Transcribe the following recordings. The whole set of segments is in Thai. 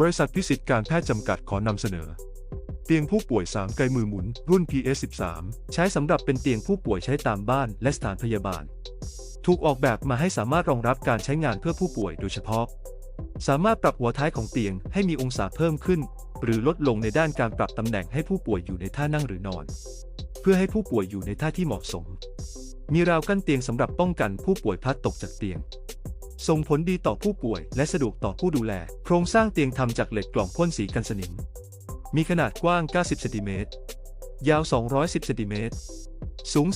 บริษัทพิสิทธิ์การแพทย์จำกัดขอนำเสนอ เตียงผู้ป่วย3ไกลมือหมุน รุ่น PS13 ใช้สำหรับเป็นเตียงผู้ป่วยใช้ตามบ้านและสถานพยาบาล ถูกออกแบบมาให้สามารถรองรับการใช้งานเพื่อผู้ป่วยโดยเฉพาะ สามารถปรับหัวท้ายของเตียงให้มีองศาเพิ่มขึ้น หรือลดลงในด้านการปรับตำแหน่งให้ผู้ป่วยอยู่ในท่านั่งหรือนอน เพื่อให้ผู้ป่วยอยู่ในท่าที่เหมาะสม มีราวกั้นเตียงสำหรับป้องกันผู้ป่วยพลัดตกจากเตียง ส่งผลดีต่อผู้ป่วย และสะดวกต่อผู้ดูแล โครงสร้างเตียงทำจากเหล็กกล่องพ่นสีกันสนิม มีขนาดกว้าง 90เซนติเมตร ยาว 210เซนติเมตร สูง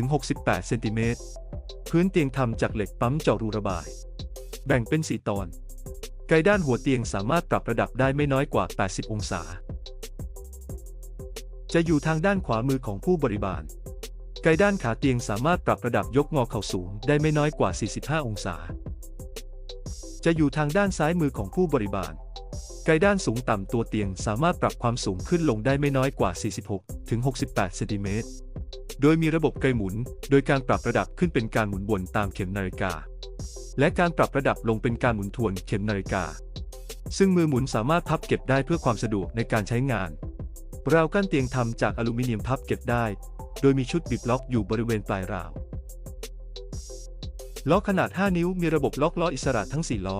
46-68เซนติเมตร พื้นเตียงทำจากเหล็กปั๊มเจาะรูระบาย แบ่งเป็น 4 ตอน ไกด้านหัวเตียงสามารถปรับระดับได้ไม่น้อยกว่า 80 องศา จะอยู่ทางด้านขวามือของผู้บริบาลไกด้านขาเตียงสามารถปรับระดับยกงอเข่าสูงได้ไม่น้อยกว่า 45 องศา จะอยู่ทางด้านซ้ายมือของผู้บริบาล ไกด้านสูงต่ำตัวเตียงสามารถปรับความสูงขึ้นลงได้ไม่น้อยกว่า 46 ถึง 68 เซนติเมตร โดยมีระบบไกหมุน โดยการปรับระดับขึ้นเป็นการหมุนวนตามเข็มนาฬิกา และการปรับระดับลงเป็นการหมุนทวนเข็มนาฬิกา ซึ่งมือหมุนสามารถพับเก็บได้เพื่อความสะดวกในการใช้งาน ราวกั้นเตียงทำจากอลูมิเนียมพับเก็บได้ โดยมีชุดบิดล็อกอยู่บริเวณปลายราว ล้อขนาด 5 นิ้วมีระบบล็อกล้ออิสระทั้ง 4 ล้อ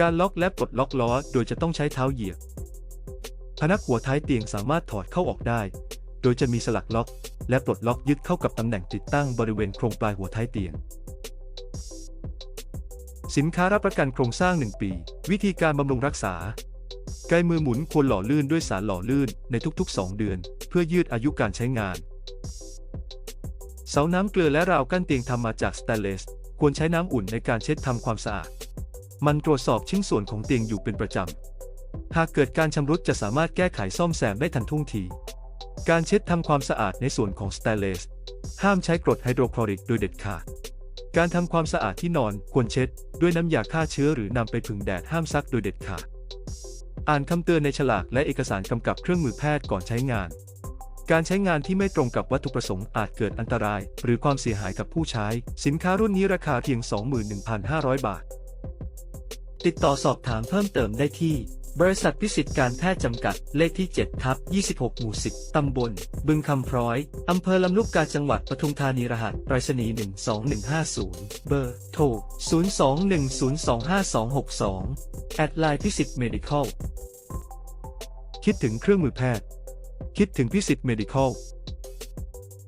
การล็อกและปลดล็อกล้อโดยจะต้องใช้เท้าเหยียบ พนักหัวท้ายเตียงสามารถถอดเข้าออกได้ โดยจะมีสลักล็อกและปลดล็อกยึดเข้ากับตำแหน่งติดตั้งบริเวณโครงปลายหัวท้ายเตียง สินค้ารับประกันโครงสร้าง 1 ปี วิธีการบำรุงรักษา ไกมือหมุนควรหล่อลื่นด้วยสารหล่อลื่นในทุก ๆ 2 เดือน เพื่อยืดอายุการใช้งาน เสาน้ำเกลือและราวกั้นเตียงทำมาจากสแตนเลส ควรใช้น้ำอุ่นในการเช็ดทำความสะอาด มันตรวจสอบชิ้นส่วนของเตียงอยู่เป็นประจำ หากเกิดการชำรุดจะสามารถแก้ไขซ่อมแซมได้ทันท่วงที การเช็ดทำความสะอาดในส่วนของสแตเลส ห้ามใช้กรดไฮโดรคลอริกโดยเด็ดขาด การทำความสะอาดที่นอนควรเช็ด ด้วยน้ำยาฆ่าเชื้อหรือนำไปผึ่งแดดห้ามซักโดยเด็ดขาด อ่านคำเตือนในฉลากและเอกสารกำกับเครื่องมือแพทย์ก่อนใช้งาน การใช้งานที่ไม่ตรงกับวัตถุประสงค์อาจเกิดอันตราย หรือความเสียหายกับผู้ใช้ สินค้ารุ่นนี้ราคาเพียง 21,500 บาท ติดต่อสอบถามเพิ่มเติมได้ที่ บริษัทพิสิทธิ์การแพทย์จำกัด เลขที่7ทับ26 หมู่ 10 ตำบล บึงคำพร้อย อำเภอลำลูกกาจังหวัดปทุมธานีรหัสไปรษณีย์12150 เบอร์ โทร 02-1025262 แอดไลน์พิสิทธิ์ medical คิดถึงเครื่องมือแพทย์ คิดถึงพิสิทธิ์เมดิคอล